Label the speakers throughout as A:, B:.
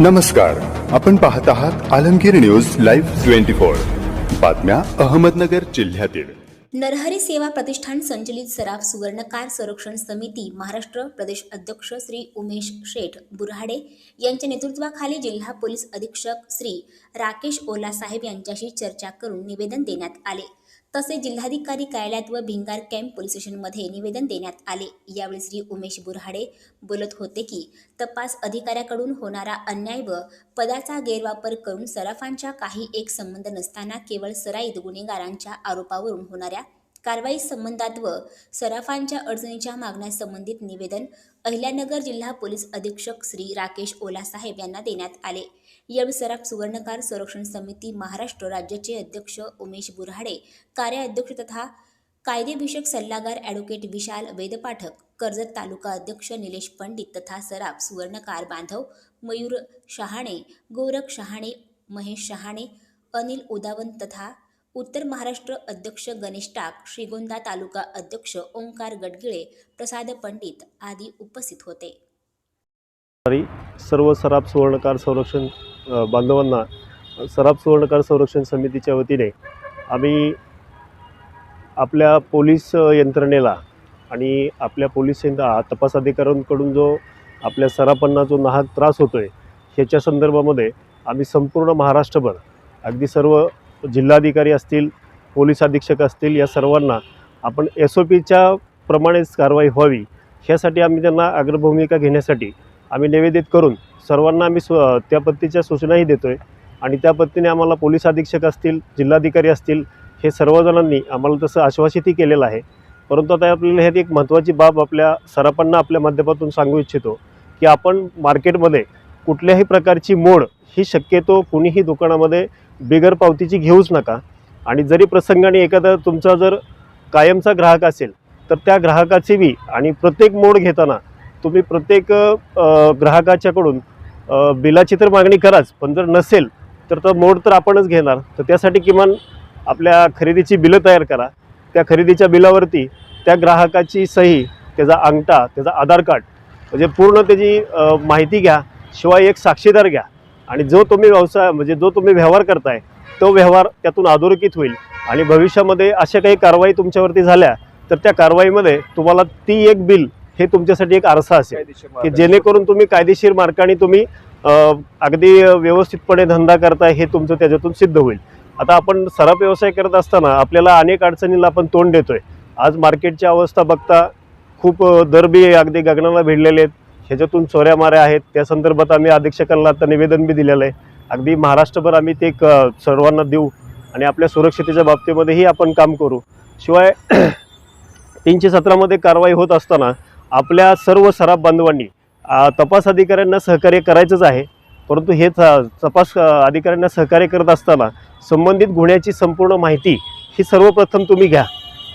A: नमस्कार. आपण पाहत आहात Alamgir news live twenty four. बातम्या अहमदनगर जिल्ह्यातील.
B: नरहरी सेवा प्रतिष्ठान संचलित सराफ सुवर्णकार संरक्षण समिती महाराष्ट्र प्रदेश अध्यक्ष श्री उमेश शेठ बुरहाडे यांच्या नेतृत्वाखाली जिल्हा पोलीस अधीक्षक श्री राकेश ओला साहेब यांच्याशी चर्चा करून निवेदन देण्यात आले. तसे जिल्हाधिकारी कार्यालयात व भिंगार कॅम्प पोलीस स्टेशनमध्ये निवेदन देण्यात आले. यावेळी श्री उमेश बुरहाडे बोलत होते की तपास अधिकाऱ्याकडून होणारा अन्याय व पदाचा गैरवापर करून सराफांच्या काही एक संबंध नसताना केवळ सराईत गुन्हेगारांच्या आरोपावरून होणाऱ्या कारवाई संबंधात व सराफांच्या अडचणीच्या मागण्यासंबंधित निवेदन अहिल्यानगर जिल्हा पोलीस अधीक्षक श्री राकेश ओला साहेब यांना देण्यात आले. यावेळी सराफ सुवर्णकार संरक्षण समिती महाराष्ट्र राज्याचे अध्यक्ष उमेश बुरहाडे कार्याध्यक्ष तथा कायदेविषयक सल्लागार ॲडव्होकेट विशाल वेदपाठक कर्जत तालुका अध्यक्ष निलेश पंडित तथा सराफ सुवर्णकार बांधव मयूर शहाणे गोरख शहाणे महेश शहाणे अनिल उदावंत तथा उत्तर महाराष्ट्र अध्यक्ष गणेश टाक श्रीगोंदा तालुका अध्यक्ष ओंकार गडगिळे प्रसाद पंडित आदी उपस्थित होते.
C: सर्व सराफ सुवर्णकार संरक्षण बांधवांना सराफ सुवर्णकार संरक्षण समितीच्या वतीने आम्ही आपल्या पोलीस यंत्रणेला आणि आपल्या पोलीस यंत्र तपास अधिकाऱ्यांकडून जो आपल्या सराफांना जो नाहक त्रास होतो आहे ह्याच्या संदर्भामध्ये आम्ही संपूर्ण महाराष्ट्रभर अगदी सर्व जिल्हाधिकारी असतील पोलीस अधीक्षक असतील या सर्वांना आपण एस ओ पीच्या प्रमाणेच कारवाई व्हावी ह्यासाठी आम्ही त्यांना अग्रभूमिका घेण्यासाठी आम्ही निवेदित करून सर्वांना आम्ही स्व त्या पद्धतीच्या सूचनाही देतो आहे आणि त्या पद्धतीने आम्हाला पोलीस अधीक्षक असतील जिल्हाधिकारी असतील हे सर्वजणांनी आम्हाला तसं आश्वासितही केलेलं आहे. परंतु आता आपल्याला ह्यात एक महत्त्वाची बाब आपल्या सरपांना आपल्या माध्यमातून सांगू इच्छितो की आपण मार्केटमध्ये कुठल्याही प्रकारची मोड ही शक्यतो कुणीही दुकानामध्ये बिगर पावतीची घेऊच नका. आणि जरी प्रसंगाने एखादा तुमचा जर कायमचा ग्राहक असेल तर त्या ग्राहकाची बी आणि प्रत्येक मोड घेताना तुम्ही प्रत्येक ग्राहकाच्याकडून बिलाची तर मागणी कराच पण जर नसेल तर तो मोड तर आपणच घेणार. तर त्यासाठी किमान आपल्या खरेदीची बिलं तयार करा. त्या खरेदीच्या बिलावरती त्या ग्राहकाची सही त्याचा अंगठा त्याचा आधार कार्ड म्हणजे पूर्ण त्याची माहिती घ्या शिवाय एक साक्षीदार घ्या. आणि जो तुम्ही व्यवसाय म्हणजे जो तुम्ही व्यवहार करताय तो व्यवहार त्यातून अधोरेखित होईल. आणि भविष्यामध्ये अशा काही कारवाई तुमच्यावरती झाल्या तर त्या कारवाईमध्ये तुम्हाला ती एक बिल हे तुमच्यासाठी एक आरसा असेल की जेणेकरून तुम्ही कायदेशीर मार्गाने तुम्ही अगदी व्यवस्थितपणे धंदा करताय हे तुमचं त्याच्यातून सिद्ध होईल. आता आपण सराफ व्यवसाय करत असताना आपल्याला अनेक अडचणीला आपण तोंड देतोय. आज मार्केटची अवस्था बघता खूप अ, दर बी अगदी गगनाला भिडलेले आहेत. ह्याच्यातून चोऱ्या माऱ्या आहेत. त्या संदर्भात आम्ही अधीक्षकांना आता निवेदन बी दिलेलं आहे. अगदी महाराष्ट्रभर आम्ही ते क सर्वांना देऊ आणि आपल्या सुरक्षितेच्या बाबतीमध्येही आपण काम करू. शिवाय तीनशे सतरामध्ये कारवाई होत असताना आपल्या सर्व सराफ बांधवांनी तपास अधिकाऱ्यांना सहकार्य करायचंच आहे. परंतु हे तपास अधिकाऱ्यांना सहकार्य करत असताना संबंधित गुन्ह्याची संपूर्ण माहिती ही सर्वप्रथम तुम्ही घ्या.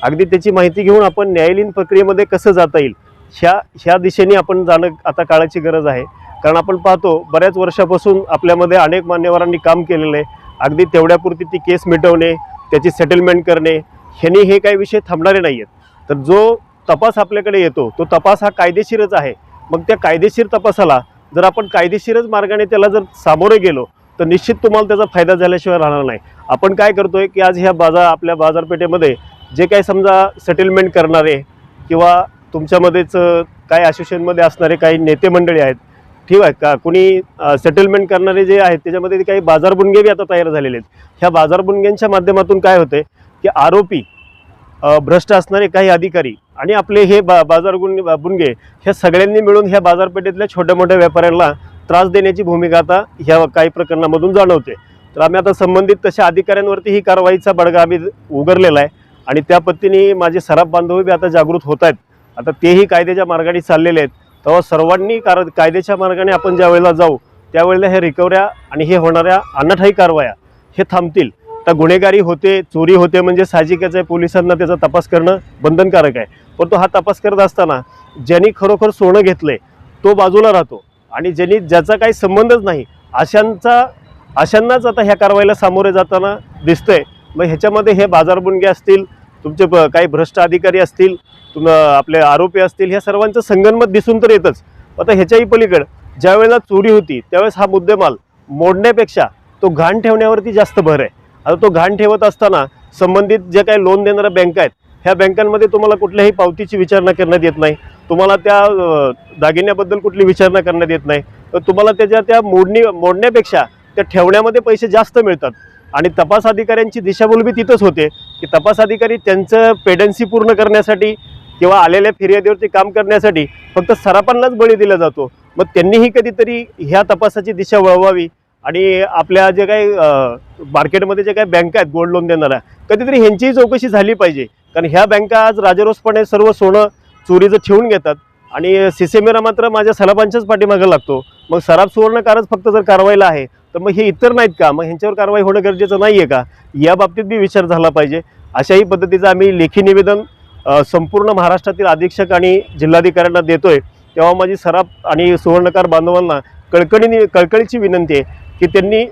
C: अगदी त्याची माहिती घेऊन आपण न्यायालयीन प्रक्रियेमध्ये कसं जाता येईल ह्या ह्या दिशेने आपण जाणं आता काळाची गरज आहे. कारण आपण पाहतो बऱ्याच वर्षापासून आपल्यामध्ये अनेक मान्यवरांनी काम केलेलं आहे. अगदी तेवढ्यापुरती ती केस मिटवणे त्याची सेटलमेंट करणे ह्याने हे काही विषय थांबणारे नाही आहेत तर जो तपास आपल्याकडे येतो. तो तपास हा कायदेशीरच आहे. मग त्या कायदेशीर तपासाला जर आपण कायदेशीरच मार्गाने त्याला जर सामोरे गेलो तर निश्चित तुम्हाला त्याचा फायदा झाल्याशिवाय राहणार नाही. आपण काय करतोय की आज ह्या बाजार आपल्या बाजारपेठेमध्ये जे काही समजा सेटलमेंट करणारे किंवा तुमच्यामध्येच काय असोसिएशनमध्ये असणारे काही नेते मंडळी आहेत ठीक आहे का? कुणी सेटलमेंट करणारे जे आहेत त्याच्यामध्ये काही बाजारबुणगे बी आता तयार झालेले आहेत. ह्या बाजारबुणग्यांच्या माध्यमातून काय होते की आरोपी भ्रष्ट असणारे काही अधिकारी आणि आपले हे बा बाजार गुण बुणगे ह्या सगळ्यांनी मिळून ह्या बाजारपेठेतल्या छोट्या मोठ्या व्यापाऱ्यांना त्रास देण्याची भूमिका आता ह्या काही प्रकरणामधून जाणवते. तर आम्ही आता संबंधित तशा अधिकाऱ्यांवरती ही कारवाईचा बडगा आम्ही उघडलेला आहे आणि त्या पद्धतीने माझे सराफ बांधव बी आता जागृत होत आहेत आता तेही कायद्याच्या मार्गाने चाललेले आहेत. तेव्हा सर्वांनी कार कायद्याच्या मार्गाने आपण ज्या वेळेला जाऊ त्यावेळेला हे रिकवऱ्या आणि हे होणाऱ्या अनाठाई कारवाया हे थांबतील. तर गुन्हेगारी होते चोरी होते म्हणजे साहजिकच आहे पोलिसांना त्याचा तपास करणं बंधनकारक आहे. परंतु हा तपास करत असताना ज्यांनी खरोखर सोनं घेतलंय तो बाजूला राहतो. आणि ज्यांनी ज्याचा काही संबंधच नाही अशांचा अशांनाच आता ह्या कारवाईला सामोरे जाताना दिसतंय. मग ह्याच्यामध्ये हे बाजारबुणगे असतील तुमचे ब- काही भ्रष्ट अधिकारी असतील तुम आपले आरोपी असतील ह्या सर्वांचं संगनमत दिसून तर येतच. आता ह्याच्याही पलीकडं ज्यावेळेला चोरी होती त्यावेळेस हा मुद्देमाल मोडण्यापेक्षा तो घाण ठेवण्यावरती जास्त भर आहे. आता तो घाण ठेवत असताना संबंधित जे काही लोन देणाऱ्या बँका आहेत ह्या बँकांमध्ये तुम्हाला कुठल्याही पावतीची विचारणा करण्यात येत नाही. तुम्हाला त्या दागिन्याबद्दल कुठली विचारणा करण्यात येत नाही. तर तुम्हाला त्याच्या त्या मोडणी मोडण्यापेक्षा त्या ठेवण्यामध्ये पैसे जास्त मिळतात. आणि तपास अधिकाऱ्यांची दिशाभूल बी तिथंच होते की तपास अधिकारी त्यांचं पेडन्सी पूर्ण करण्यासाठी किंवा आलेल्या फिर्यादीवरती काम करण्यासाठी फक्त सरापांनाच बळी दिला जातो. मग त्यांनीही कधीतरी ह्या तपासाची दिशा वळवावी आणि आपल्या जे काही मार्केटमध्ये जे काही बँका आहेत गोल्ड लोन देणाऱ्या कधीतरी ह्यांचीही चौकशी झाली पाहिजे. कारण ह्या बँका आज राजरोसपणे सर्व सोनं चोरीचं ठेवून घेतात. आणि सिसेमेरा मात्र माझ्या सराबांच्याच पाठीमागं लागतो. मग सराब सुवर्णकारच फक्त जर कारवाईला आहे तर मग हे इतर नाहीत का? मग ह्यांच्यावर कारवाई होणं गरजेचं नाही आहे का? या बाबतीत बी विचार झाला पाहिजे. अशाही पद्धतीचं आम्ही लेखी निवेदन संपूर्ण महाराष्ट्रातील अधीक्षक आणि जिल्हाधिकाऱ्यांना देतोय. तेव्हा माझी सराब आणि सुवर्णकार बांधवांना कळकळीने कळकळीची विनंती आहे. की त्यांनी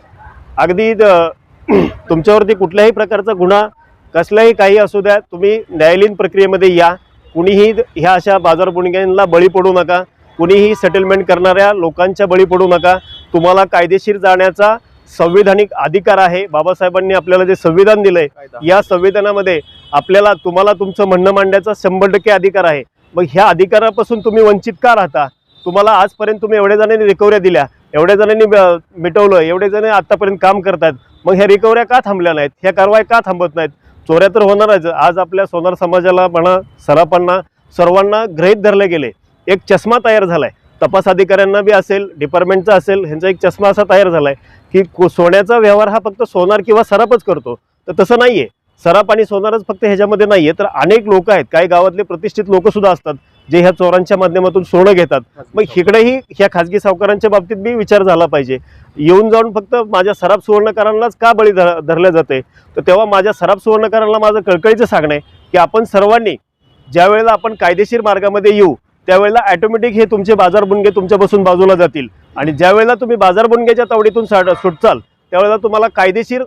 C: अगदी तुमच्यावरती कुठल्याही प्रकारचा गुन्हा कसलाही काही असू द्या तुम्ही न्यायालयीन प्रक्रियेमध्ये या. कुणीही ह्या अशा बाजारबुणग्यांना बळी पडू नका. कुणीही सेटलमेंट करणाऱ्या लोकांच्या बळी पडू नका. तुम्हाला कायदेशीर जाण्याचा संविधानिक अधिकार आहे. बाबासाहेबांनी आपल्याला जे संविधान दिलंय या संविधानामध्ये आपल्याला तुम्हाला तुमचं म्हणणं मांडण्याचा शंभर टक्के अधिकार आहे. मग ह्या अधिकारापासून तुम्ही वंचित का राहता? तुम्हाला आजपर्यंत तुम्ही एवढ्या जणांनी रिकवऱ्या दिल्या एवढ्या जणांनी मिटवलं एवढे जण आत्तापर्यंत काम करतात मग ह्या रिकवऱ्या का थांबल्या नाहीत? ह्या कारवाई का थांबत नाहीत? चोऱ्या तर होणारच. आज आपल्या सोनार समाजाला म्हणा सरापांना सर्वांना ग्रहित धरले गेले. एक चष्मा तयार झाला आहे तपास अधिकाऱ्यांना बी असेल डिपार्टमेंटचा असेल ह्यांचा एक चष्मा असा तयार झाला आहे की को- सोन्याचा व्यवहार हा फक्त सोनार किंवा सरापच करतो. तर तसं नाही आहे सराप आणि सोनारच फक्त ह्याच्यामध्ये नाही आहे तर अनेक लोक आहेत. काही गावातले प्रतिष्ठित लोकसुद्धा असतात. जे ह्या चोरांच्या माध्यमातून सोनं घेतात. मग इकडेही ह्या खाजगी सावकारांच्या बाबतीत बी विचार झाला पाहिजे. येऊन जाऊन फक्त माझ्या सराफ सुवर्णकारांनाच का बळी धर धरल्या जाते तर तेव्हा माझ्या सराफ सुवर्णकारांना माझं कळकळीचं सांगणं आहे की आपण सर्वांनी ज्या वेळेला आपण कायदेशीर मार्गामध्ये येऊ त्यावेळेला ॲटोमॅटिक हे तुमचे बाजार बुणगे तुमच्यापासून बाजूला जातील. आणि ज्या वेळेला तुम्ही बाजार बुणग्याच्या तावडीतून साड सुटचाल त्यावेळेला तुम्हाला कायदेशीर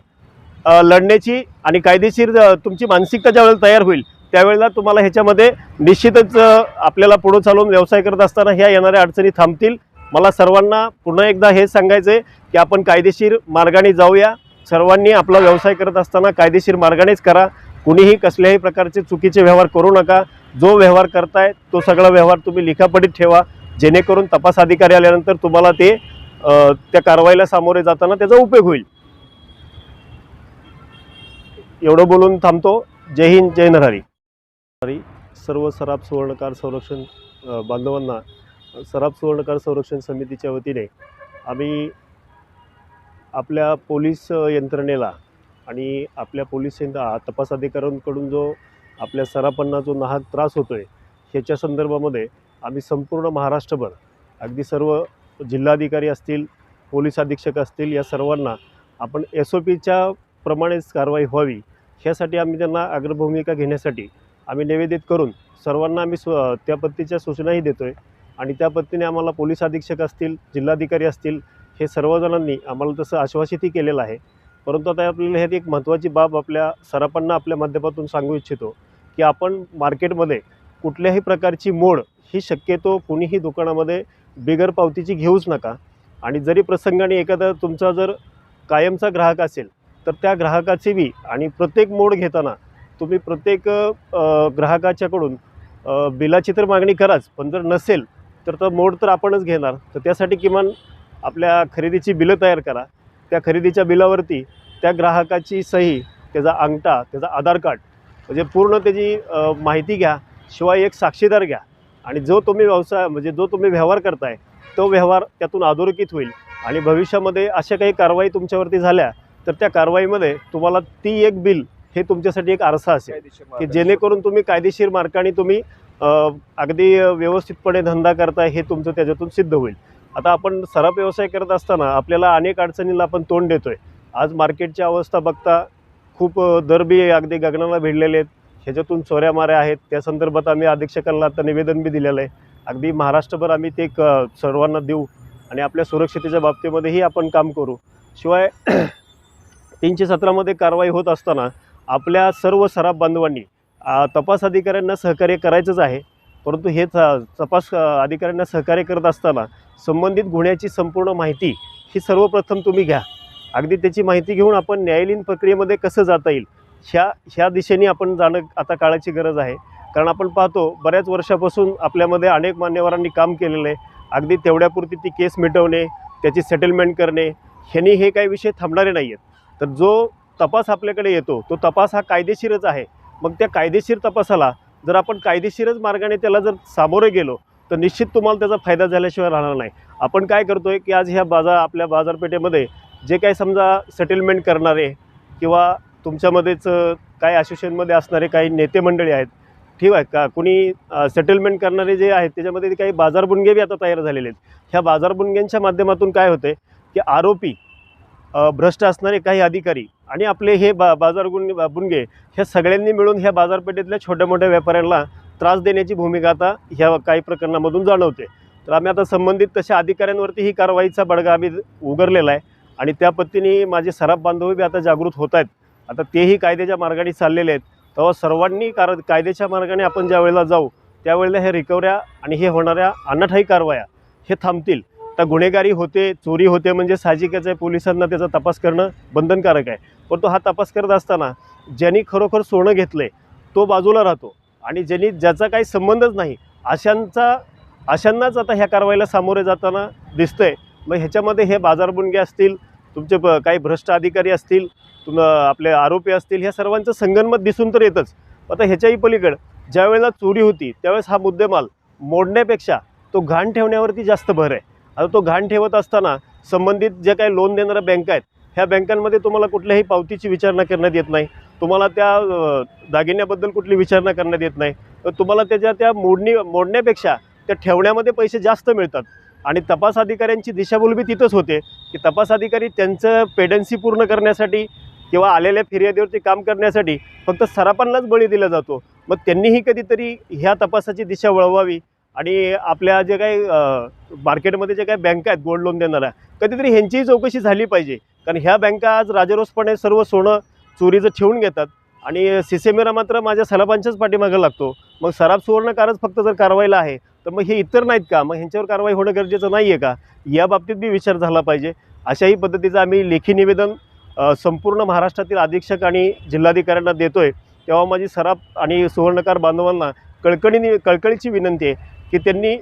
C: लढण्याची आणि कायदेशीर तुमची मानसिकता ज्यावेळेला तयार होईल त्यावेळेला तुम्हाला ह्याच्यामध्ये निश्चितच आपल्याला पुढं चालून व्यवसाय करत असताना ह्या येणाऱ्या अडचणी थांबतील. मला सर्वांना पुन्हा एकदा हे सांगायचं आहे की आपण कायदेशीर मार्गाने जाऊया. सर्वांनी आपला व्यवसाय करत असताना कायदेशीर मार्गानेच करा. कुणीही कसल्याही प्रकारचे चुकीचे व्यवहार करू नका. जो व्यवहार करताय तो सगळा व्यवहार तुम्ही लिखापडीत ठेवा. जेणेकरून तपास अधिकारी आल्यानंतर तुम्हाला ते त्या कारवाईला सामोरे जाताना त्याचा उपयोग होईल. एवढं बोलून थांबतो. जय हिंद जय नरहरी. सर्व सराफ सुवर्णकार संरक्षण बांधवांना सराफ सुवर्णकार संरक्षण समितीच्या वतीने आम्ही आपल्या पोलीस यंत्रणेला आणि आपल्या पोलीस यंत्र तपास अधिकाऱ्यांकडून जो आपल्या सराफांना जो नाहक त्रास होतो आहे ह्याच्या संदर्भामध्ये आम्ही संपूर्ण महाराष्ट्रभर अगदी सर्व जिल्हाधिकारी असतील पोलीस अधीक्षक असतील या सर्वांना आपण एस ओ पीच्या प्रमाणेच कारवाई व्हावी ह्यासाठी आम्ही त्यांना अग्रभूमिका घेण्यासाठी आम्ही निवेदित करून सर्वांना आम्ही स्व त्या पद्धतीच्या सूचनाही देतो आहे आणि त्या पद्धतीने आम्हाला पोलीस अधीक्षक असतील जिल्हाधिकारी असतील हे सर्वजणांनी आम्हाला तसं आश्वासितही केलेलं आहे. परंतु आता आपल्याला ह्यात एक महत्त्वाची बाब आपल्या सरपांना आपल्या माध्यमातून सांगू इच्छितो की आपण मार्केटमध्ये कुठल्याही प्रकारची मोड ही शक्यतो कुणीही दुकानामध्ये बिगर पावतीची घेऊच नका. आणि जरी प्रसंगाने एखादा तुमचा जर कायमचा ग्राहक असेल तर त्या ग्राहकाची बी आणि प्रत्येक मोड घेताना तुम्ही प्रत्येक ग्राहकाच्याकडून बिलाची तर मागणी कराच पण जर नसेल तर तो मोड तर आपणच घेणार. तर त्यासाठी किमान आपल्या खरेदीची बिलं तयार करा. त्या खरेदीच्या बिलावरती त्या ग्राहकाची सही त्याचा अंगठा त्याचा आधार कार्ड म्हणजे पूर्ण त्याची माहिती घ्या शिवाय एक साक्षीदार घ्या. आणि जो तुम्ही व्यवसाय म्हणजे जो तुम्ही व्यवहार करताय तो व्यवहार त्यातून अधोरेखित होईल. आणि भविष्यामध्ये अशा काही कारवाई तुमच्यावरती झाल्या तर त्या कारवाईमध्ये तुम्हाला ती एक बिल हे तुमच्यासाठी एक आरसा असेल की जेणेकरून तुम्ही कायदेशीर मार्गाने तुम्ही अगदी व्यवस्थितपणे धंदा करताय हे तुमचं त्याच्यातून सिद्ध होईल. आता आपण सराफ व्यवसाय करत असताना आपल्याला अनेक अडचणींना आपण तोंड देतोय. आज मार्केटची अवस्था बघता खूप अ, दर बी अगदी गगनाला भिडलेले आहेत. ह्याच्यातून चोऱ्या माऱ्या आहेत. त्या संदर्भात आम्ही अधीक्षकांना आता निवेदन बी दिलेलं आहे. अगदी महाराष्ट्रभर आम्ही ते क सर्वांना देऊ आणि आपल्या सुरक्षितेच्या बाबतीमध्येही आपण काम करू. शिवाय तीनशे सतरामध्ये कारवाई होत असताना आपल्या सर्व सराफ बांधवांनी तपास अधिकाऱ्यांना सहकार्य करायचंच आहे. परंतु हे च- तपास अधिकाऱ्यांना सहकार्य करत असताना संबंधित गुन्ह्याची संपूर्ण माहिती ही सर्वप्रथम तुम्ही घ्या. अगदी त्याची माहिती घेऊन आपण न्यायालयीन प्रक्रियेमध्ये कसं जाता येईल ह्या ह्या दिशेने आपण जाणं आता काळाची गरज आहे. कारण आपण पाहतो बऱ्याच वर्षापासून आपल्यामध्ये अनेक मान्यवरांनी काम केलेलं आहे. अगदी तेवढ्यापुरती ती केस मिटवणे त्याची सेटलमेंट करणे ह्यांनी हे काही विषय थांबणारे नाही आहेत तर जो तपास आपल्याकडे येतो. तो तपास हा कायदेशीरच आहे. मग त्या कायदेशीर तपासाला जर आपण कायदेशीरच मार्गाने त्याला जर सामोरे गेलो तर निश्चित तुम्हाला त्याचा फायदा झाल्याशिवाय राहणार नाही. आपण काय करतो आहे की आज ह्या बाजार आपल्या बाजारपेठेमध्ये जे काही समजा सेटलमेंट करणारे किंवा तुमच्यामध्येच काय असोसिएशनमध्ये असणारे काही नेते मंडळी आहेत ठीक आहे का? कुणी सेटलमेंट करणारे जे आहेत त्याच्यामध्ये काही बाजारबुणगे बी आता तयार झालेले आहेत. ह्या बाजारबुणग्यांच्या माध्यमातून काय होते की आरोपी भ्रष्ट असणारे काही अधिकारी आणि आपले हे बा बाजार गुण बुणगे ह्या सगळ्यांनी मिळून ह्या बाजारपेठेतल्या छोट्या मोठ्या व्यापाऱ्यांना त्रास देण्याची भूमिका आता ह्या काही प्रकरणामधून जाणवते. तर आम्ही आता संबंधित तशा अधिकाऱ्यांवरती ही कारवाईचा बडगा आम्ही उघडलेला आहे आणि त्या पद्धतीने माझे सराफ बांधव बी आता जागृत होत आहेत आता तेही कायद्याच्या मार्गाने चाललेले आहेत. तेव्हा सर्वांनी कार कायद्याच्या मार्गाने आपण ज्या वेळेला जाऊ त्यावेळेला हे रिकवऱ्या आणि हे होणाऱ्या अनाठाई कारवाया हे थांबतील. तर गुन्हेगारी होते चोरी होते म्हणजे साहजिकच आहे. पोलिसांना त्याचा तपास करणं बंधनकारक आहे. परंतु हा तपास करत असताना ज्यांनी खरोखर सोनं घेतलं आहे तो बाजूला राहतो. आणि ज्यांनी ज्याचा काही संबंधच नाही अशांचा अशांनाच आता ह्या कारवाईला सामोरे जाताना दिसतंय. मग ह्याच्यामध्ये हे बाजारबुणगे असतील तुमचे ब काही भ्रष्ट अधिकारी असतील तुम आपले आरोपी असतील ह्या सर्वांचं संगनमत दिसून तर येतच. आता ह्याच्याही पलीकडं ज्यावेळेला चोरी होती त्यावेळेस हा मुद्देमाल मोडण्यापेक्षा तो घाण ठेवण्यावरती जास्त भर आहे. आता तो घाण ठेवत असताना संबंधित जे काही लोन देणाऱ्या बँका आहेत ह्या बँकांमध्ये तुम्हाला कुठल्याही पावतीची विचारणा करण्यात येत नाही. तुम्हाला त्या दागिन्याबद्दल कुठली विचारणा करण्यात येत नाही. तर तुम्हाला त्याच्या त्या मोडणी मोडण्यापेक्षा त्या ठेवण्यामध्ये पैसे जास्त मिळतात. आणि तपास अधिकाऱ्यांची दिशाभूल बी तिथंच होते की तपास अधिकारी त्यांचं पेडन्सी पूर्ण करण्यासाठी किंवा आलेल्या फिर्यादीवरती काम करण्यासाठी फक्त सरापांनाच बळी दिला जातो. मग त्यांनीही कधीतरी ह्या तपासाची दिशा वळवावी आणि आपल्या जे काही मार्केटमध्ये जे काही बँका आहेत गोल्ड लोन देणाऱ्या कधीतरी ह्यांचीही चौकशी झाली पाहिजे. कारण ह्या बँका आज राजरोसपणे सर्व सोनं चोरीचं ठेवून घेतात आणि सिसेमेरा मात्र माझ्या सराफांच्याच पाठीमागं लागतो. मग सराब सुवर्णकारच फक्त जर कारवाईला आहे तर मग हे इतर नाहीत का? मग ह्यांच्यावर कारवाई होणं गरजेचं नाही आहे का? या बाबतीत बी विचार झाला पाहिजे. अशाही पद्धतीचं आम्ही लेखी निवेदन संपूर्ण महाराष्ट्रातील अधीक्षक आणि जिल्हाधिकाऱ्यांना देतो आहे तेव्हा माझी सराब आणि सुवर्णकार बांधवांना कळकळीने कळकळीची विनंती आहे. की त्यांनी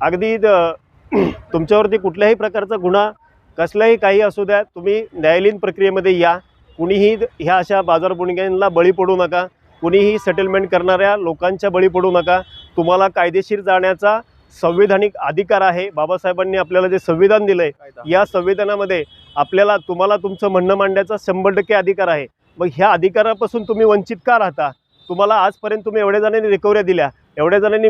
C: अगदी द- तुमच्यावरती कुठल्याही प्रकारचा गुन्हा कसलाही काही असू द्या तुम्ही न्यायालयीन प्रक्रियेमध्ये या. कुणीही ह्या अशा बाजारबुणग्यांना बळी पडू नका. कुणीही सेटलमेंट करणाऱ्या लोकांच्या बळी पडू नका. तुम्हाला कायदेशीर जाण्याचा संविधानिक अधिकार आहे. बाबासाहेबांनी आपल्याला जे संविधान दिलं आहे या संविधानामध्ये आपल्याला तुम्हाला तुमचं म्हणणं मांडण्याचा शंभर टक्के अधिकार आहे. मग ह्या अधिकारापासून तुम्ही वंचित का राहता? तुम्हाला आजपर्यंत तुम्ही एवढ्या जणांनी रिकवऱ्या दिल्या एवढ्या जणांनी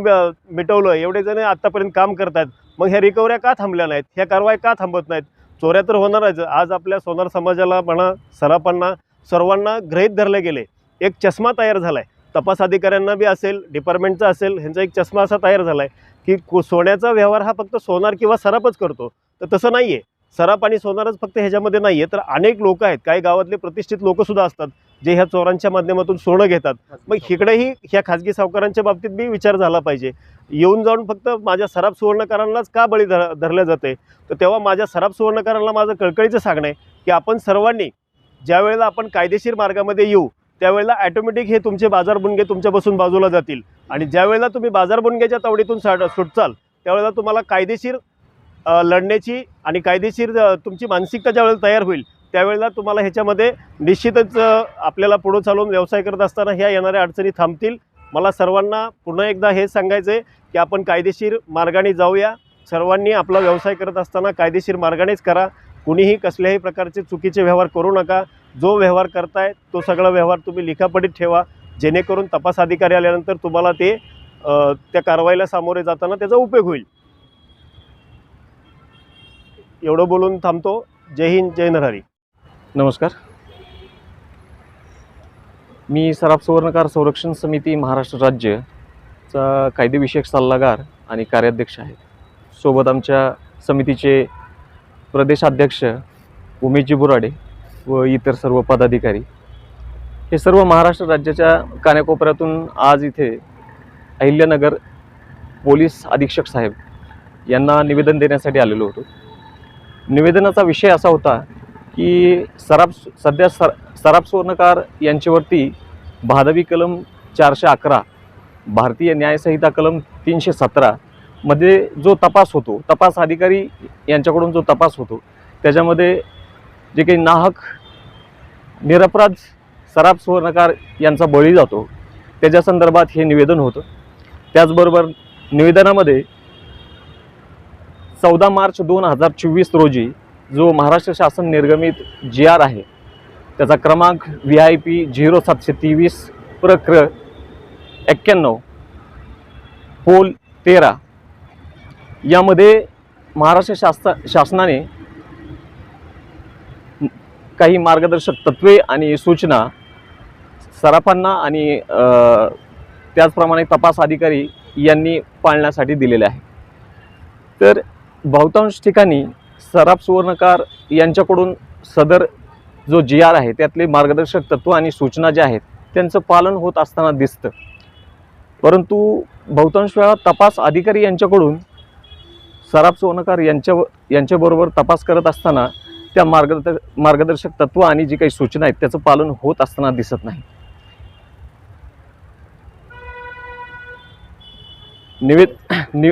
C: मिटवलं एवढे जण आत्तापर्यंत काम करतात मग ह्या रिकवऱ्या का थांबल्या नाहीत? ह्या कारवाई का थांबत नाहीत? चोऱ्या तर होणारच. आज आपल्या सोनार समाजाला म्हणा सरापांना सर्वांना गृहीत धरले गेले. एक चष्मा तयार झाला आहे तपास अधिकाऱ्यांना बी असेल डिपार्टमेंटचा असेल ह्यांचा एक चष्मा असा तयार झाला आहे की को- सोन्याचा व्यवहार हा फक्त सोनार किंवा सरापच करतो. तर तसं नाही आहे सराप आणि सोनारच फक्त ह्याच्यामध्ये नाही आहे तर अनेक लोक आहेत. काही गावातले प्रतिष्ठित लोकसुद्धा असतात. जे ह्या चोरांच्या माध्यमातून सोनं घेतात. मग इकडेही ह्या खाजगी सावकारांच्या बाबतीत बी विचार झाला पाहिजे. येऊन जाऊन फक्त माझ्या सराफ सुवर्णकारांनाच का बळी धर धरलं जाते तर तेव्हा माझ्या सराफ सुवर्णकारांना माझं कळकळीचं सांगणं आहे की आपण सर्वांनी ज्या वेळेला आपण कायदेशीर मार्गामध्ये येऊ त्यावेळेला ॲटोमॅटिक हे तुमचे बाजारबुणगे तुमच्यापासून बाजूला जातील. आणि ज्या वेळेला तुम्ही बाजारबुणग्याच्या तावडीतून साड सुटचाल त्यावेळेला तुम्हाला कायदेशीर लढण्याची आणि कायदेशीर तुमची मानसिकता ज्यावेळेला तयार होईल त्यावेळेला तुम्हाला ह्याच्यामध्ये निश्चितच आपल्याला पुढं चालवून व्यवसाय करत असताना ह्या येणाऱ्या अडचणी थांबतील. मला सर्वांना पुन्हा एकदा हे सांगायचं आहे की आपण कायदेशीर मार्गाने जाऊया. सर्वांनी आपला व्यवसाय करत असताना कायदेशीर मार्गानेच करा. कुणीही कसल्याही प्रकारचे चुकीचे व्यवहार करू नका. जो व्यवहार करताय तो सगळा व्यवहार तुम्ही लिखापडीत ठेवा. जेणेकरून तपास अधिकारी आल्यानंतर तुम्हाला ते त्या कारवाईला सामोरे जाताना त्याचा उपयोग होईल. एवढं बोलून थांबतो. जय हिंद जय नरहरी.
D: नमस्कार. मी सराफ सुवर्णकार संरक्षण समिती महाराष्ट्र राज्यचा कायदेविषयक सल्लागार आणि कार्याध्यक्ष आहे. सोबत आमच्या समितीचे प्रदेशाध्यक्ष उमेशजी बुराडे व इतर सर्व पदाधिकारी. हे सर्व महाराष्ट्र राज्याच्या कानाकोपऱ्यातून आज इथे अहिल्यानगर पोलीस अधीक्षक साहेब यांना निवेदन देण्यासाठी आलेलो होतो. निवेदनाचा विषय असा होता की सराफ सध्या सर सराफ सुवर्णकार यांच्यावरती भादवी कलम चारशे अकरा भारतीय न्यायसंहिता कलम तीनशे सतरा मध्ये जो तपास होतो तपास अधिकारी यांच्याकडून जो तपास होतो त्याच्यामध्ये जे काही नाहक निरपराध सराफ सुवर्णकार यांचा बळी जातो त्याच्या संदर्भात हे निवेदन होतं. त्याचबरोबर निवेदनामध्ये चौदा मार्च दोन हजार चोवीस रोजी जो महाराष्ट्र शासन निर्गमित जी आर आहे त्याचा क्रमांक व्ही आय पी झिरो सातशे तेवीस प्रक्र. एक्क्याण्णव पोल तेरा. यामध्ये महाराष्ट्र शास्त्र शासनाने काही मार्गदर्शक तत्त्वे आणि सूचना सराफांना आणि त्याचप्रमाणे तपास अधिकारी यांनी पाळण्यासाठी दिलेले आहे तर बहुतांश ठिकाणी सराफ सुवर्णकार यांच्याकडून सदर जो जी आर आहे त्यातले मार्गदर्शक तत्व आणि सूचना ज्या आहेत त्यांचं पालन होत असताना दिसतं. परंतु बहुतांश वेळा तपास अधिकारी यांच्याकडून सराफ सुवर्णकार यांच्या यांच्याबरोबर तपास करत असताना त्या मार्गदर् मार्गदर्शक तत्व आणि जी काही सूचना आहेत त्याचं पालन होत असताना दिसत नाही. निवेद नि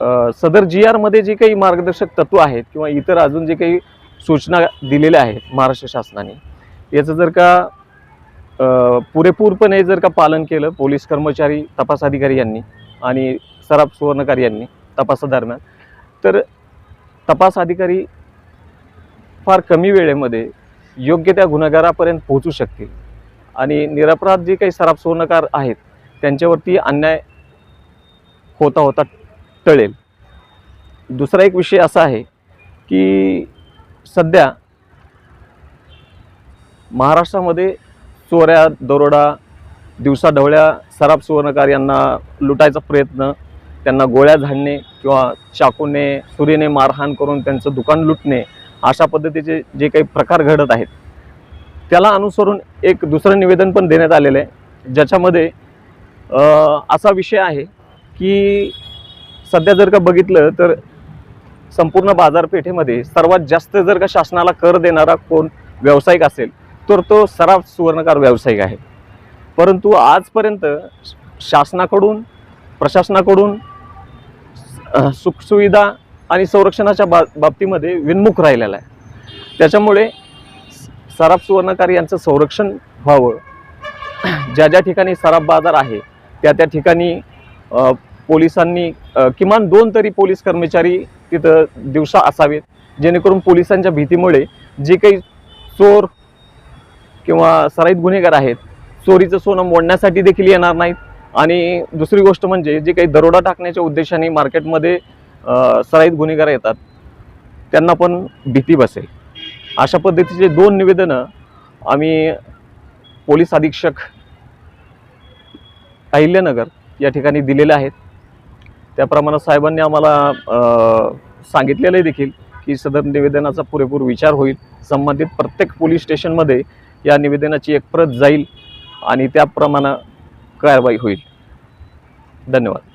D: सदर जी आरमध्ये जे काही मार्गदर्शक तत्व आहेत किंवा इतर अजून जे काही सूचना दिलेल्या आहेत महाराष्ट्र शासनाने याचं जर का पुरेपूरपणे जर का पालन केलं पोलीस कर्मचारी तपास अधिकारी यांनी आणि सराफ सुवर्णकार यांनी तपासादरम्यान तर तपास अधिकारी फार कमी वेळेमध्ये योग्य त्या गुन्हेगारापर्यंत पोहोचू शकतील. आणि निरपराध जे काही सराफ सुवर्णकार आहेत त्यांच्यावरती अन्याय होता होता टळेल. दुसरा एक विषय असा आहे की सध्या महाराष्ट्रामध्ये चोऱ्या दरोडा दिवसाढवळ्या सराफ सुवर्णकार यांना लुटायचा प्रयत्न त्यांना गोळ्या झाडणे किंवा चाकूने सुरीने मारहाण करून त्यांचं दुकान लुटणे अशा पद्धतीचे जे काही प्रकार घडत आहेत त्याला अनुसरून एक दुसरं निवेदन पण देण्यात आलेलं आहे ज्याच्यामध्ये असा विषय आहे की सध्या जर का बघितलं तर संपूर्ण बाजारपेठेमध्ये सर्वात जास्त जर का शासनाला कर देणारा कोण व्यावसायिक असेल तर तो सराव सुवर्णकार व्यावसायिक आहे. परंतु आजपर्यंत शासनाकडून प्रशासनाकडून सुखसुविधा आणि संरक्षणाच्या बा बाबतीमध्ये विनमुख राहिलेला आहे. त्याच्यामुळे स- सराफ सुवर्णकार यांचं संरक्षण व्हावं. ज्या ज्या ठिकाणी सराफ बाजार आहे त्या त्या ठिकाणी पोलिसांनी किमान दोन तरी पोलीस कर्मचारी तिथं दिवसा असावेत जेणेकरून पोलिसांच्या भीतीमुळे जे काही चोर किंवा सराईत गुन्हेगार आहेत चोरीचं सोनं मोडण्यासाठी देखील येणार नाहीत. आणि दुसरी गोष्ट म्हणजे जे काही दरोडा टाकण्याच्या उद्देशाने मार्केटमध्ये सराईत गुन्हेगार येतात त्यांना पण भीती बसेल. अशा पद्धतीचे दोन निवेदनं आम्ही पोलीस अधीक्षक अहिल्यानगर या ठिकाणी दिलेले आहेत. त्याप्रमाणे साहेबांनी आम्हाला सांगितलेलं देखील की सदर निवेदनाचा पुरेपूर विचार होईल. संबंधित प्रत्येक पोलीस स्टेशनमध्ये या निवेदनाची एक प्रत जाईल आणि त्याप्रमाणे कारवाई होईल. धन्यवाद.